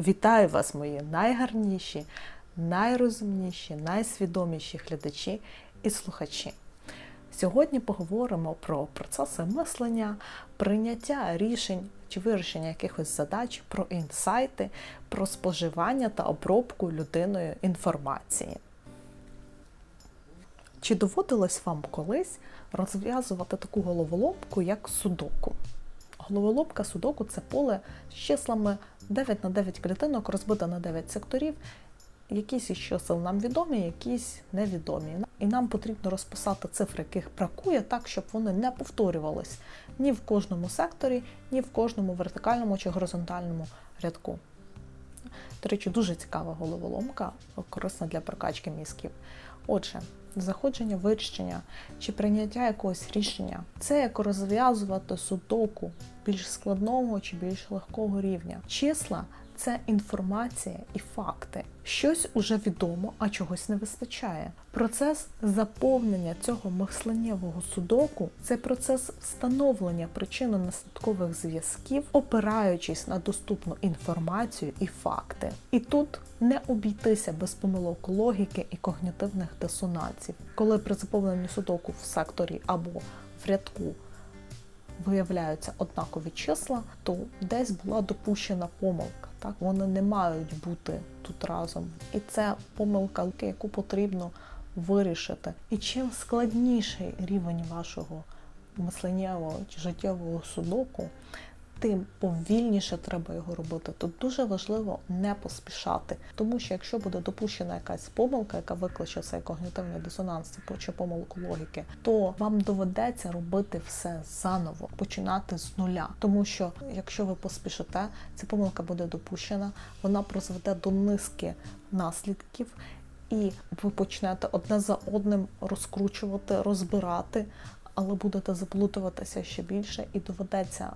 Вітаю вас, мої найгарніші, найрозумніші, найсвідоміші глядачі і слухачі. Сьогодні поговоримо про процеси мислення, прийняття рішень чи вирішення якихось задач, про інсайти, про споживання та обробку людиною інформації. Чи доводилось вам колись розв'язувати таку головоломку, як судоку? Головоломка судоку це поле з числами 9 на 9 клітинок, розбите на 9 секторів. Якісь із чисел нам відомі, якісь невідомі. І нам потрібно розписати цифри, яких бракує, так, щоб вони не повторювались ні в кожному секторі, ні в кожному вертикальному чи горизонтальному рядку. До речі, дуже цікава головоломка, корисна для прокачки мізків. Отже, заходження вирішення чи прийняття якогось рішення це як розв'язувати судоку більш складного чи більш легкого рівня. Числа це інформація і факти. Щось уже відомо, а чогось не вистачає. Процес заповнення цього мисленнєвого судоку це процес встановлення причинно-наслідкових зв'язків, опираючись на доступну інформацію і факти. І тут не обійтися без помилок логіки і когнітивних дисонансів, коли при заповненні судоку в секторі або в рядку виявляються однакові числа, то десь була допущена помилка. Так, вони не мають бути тут разом. І це помилка, яку потрібно вирішити. І чим складніший рівень вашого мисленнєвого чи життєвого судоку, тим повільніше треба його робити. Тут дуже важливо не поспішати, тому що якщо буде допущена якась помилка, яка викличе цей когнітивний дисонанс чи помилку логіки, то вам доведеться робити все заново, починати з нуля. Тому що якщо ви поспішите, ця помилка буде допущена, вона призведе до низки наслідків. І ви почнете одне за одним розкручувати, розбирати, але будете заплутуватися ще більше і доведеться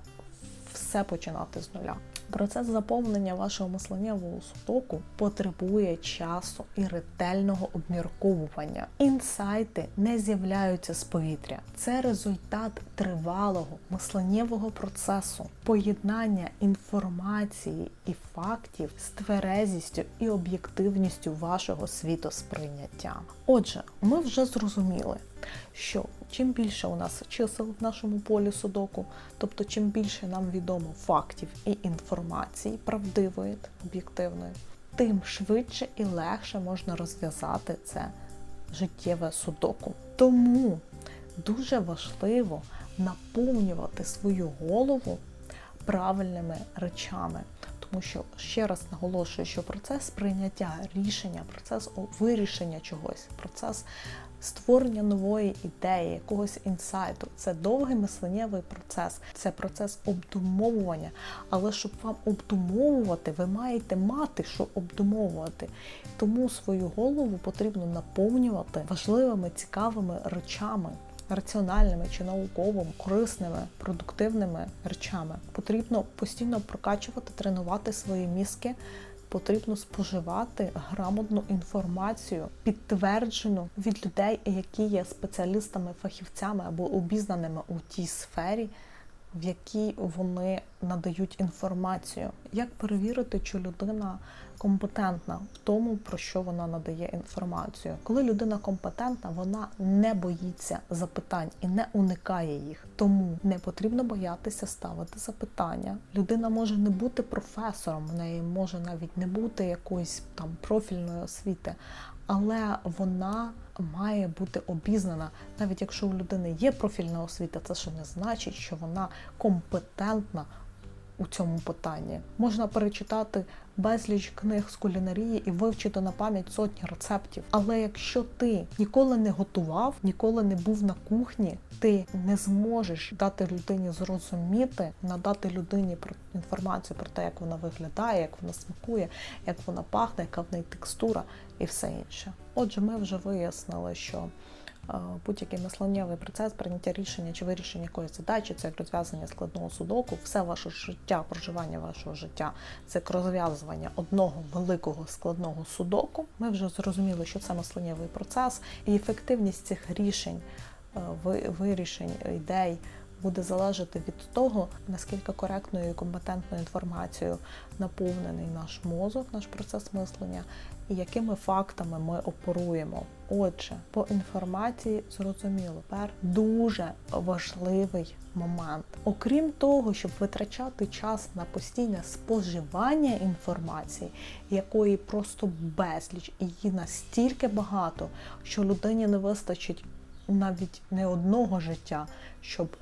все починати з нуля. Процес заповнення вашого мисленнєвого судоку потребує часу і ретельного обмірковування. Інсайти не з'являються з повітря. Це результат тривалого мисленнєвого процесу, поєднання інформації і фактів з тверезістю і об'єктивністю вашого світосприйняття. Отже, ми вже зрозуміли, що чим більше у нас чисел в нашому полі судоку, тобто чим більше нам відомо фактів і інформації, правдивої, об'єктивної, тим швидше і легше можна розв'язати це життєве судоку. Тому дуже важливо наповнювати свою голову правильними речами. Тому що ще раз наголошую, що процес прийняття рішення, процес вирішення чогось, процес створення нової ідеї, якогось інсайту це довгий мисленнєвий процес, це процес обдумовування. Але щоб вам обдумовувати, ви маєте мати, що обдумовувати. Тому свою голову потрібно наповнювати важливими, цікавими речами. Раціональними чи науковими, корисними, продуктивними речами. Потрібно постійно прокачувати, тренувати свої мізки, потрібно споживати грамотну інформацію, підтверджену від людей, які є спеціалістами, фахівцями або обізнаними у тій сфері, в якій вони надають інформацію. Як перевірити, чи людина компетентна в тому, про що вона надає інформацію? Коли людина компетентна, вона не боїться запитань і не уникає їх. Тому не потрібно боятися ставити запитання. Людина може не бути професором, в неї може навіть не бути якоїсь там профільної освіти, але вона має бути обізнана, навіть якщо у людини є профільна освіта, це ще не значить, що вона компетентна у цьому питанні. Можна перечитати безліч книг з кулінарії і вивчити на пам'ять сотні рецептів. Але якщо ти ніколи не готував, ніколи не був на кухні, ти не зможеш дати людині зрозуміти, надати людині інформацію про те, як вона виглядає, як вона смакує, як вона пахне, яка в неї текстура і все інше. Отже, ми вже вияснили, що будь-який мисленнєвий процес прийняття рішення чи вирішення якоїсь задачі, це як розв'язання складного судоку, все ваше життя, проживання вашого життя, це як розв'язування одного великого складного судоку. Ми вже зрозуміли, що це мисленнєвий процес, і ефективність цих рішень, вирішень, ідей. Буде залежати від того, наскільки коректною і компетентною інформацією наповнений наш мозок, наш процес мислення, і якими фактами ми оперуємо. Отже, по інформації зрозуміло, тепер дуже важливий момент. Окрім того, щоб витрачати час на постійне споживання інформації, якої просто безліч, і її настільки багато, що людині не вистачить навіть не одного життя, щоб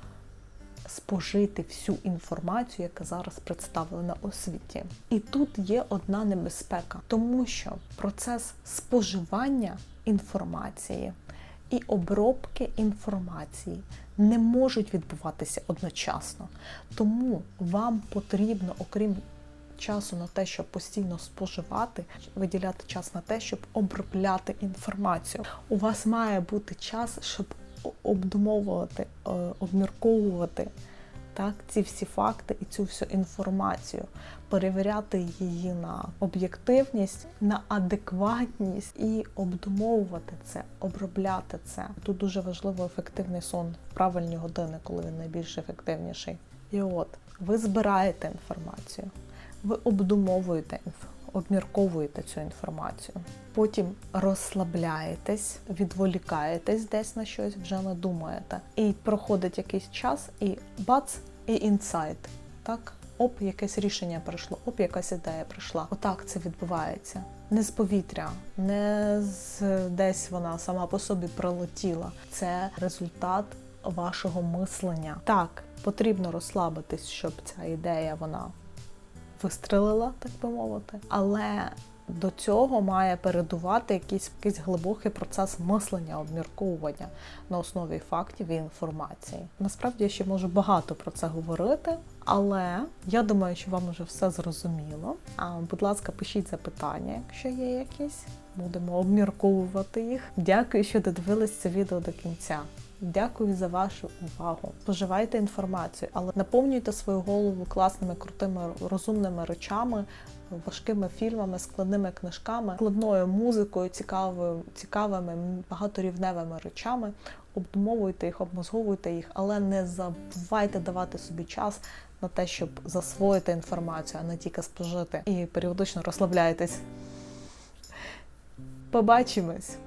спожити всю інформацію, яка зараз представлена у світі. І тут є одна небезпека, тому що процес споживання інформації і обробки інформації не можуть відбуватися одночасно. Тому вам потрібно, окрім часу на те, щоб постійно споживати, виділяти час на те, щоб обробляти інформацію. У вас має бути час, щоб обдумовувати, е, обмірковувати так, ці всі факти і цю всю інформацію, перевіряти її на об'єктивність, на адекватність і обдумовувати це, обробляти це. Тут дуже важливо ефективний сон в правильні години, коли він найбільш ефективніший. І от ви збираєте інформацію, ви обдумовуєте інформацію. Обмірковуєте цю інформацію, потім розслабляєтесь, відволікаєтесь десь на щось, вже не думаєте. І проходить якийсь час, і бац, і інсайт. Так, оп, якесь рішення прийшло, оп, якась ідея прийшла. Отак це відбувається. Не з повітря, не з десь вона сама по собі прилетіла. Це результат вашого мислення. Так, потрібно розслабитись, щоб ця ідея вона вистрелила, так би мовити. Але до цього має передувати якийсь, якийсь глибокий процес мислення, обмірковування на основі фактів і інформації. Насправді я ще можу багато про це говорити, але я думаю, що вам вже все зрозуміло. А, будь ласка, пишіть запитання, якщо є якісь. Будемо обмірковувати їх. Дякую, що додивились це відео до кінця. Дякую за вашу увагу. Споживайте інформацію, але наповнюйте свою голову класними, крутими, розумними речами, важкими фільмами, складними книжками, складною музикою, цікавою, цікавими, багаторівневими речами. Обдумовуйте їх, обмозговуйте їх, але не забувайте давати собі час на те, щоб засвоїти інформацію, а не тільки спожити. І періодично розслабляйтесь. Побачимось!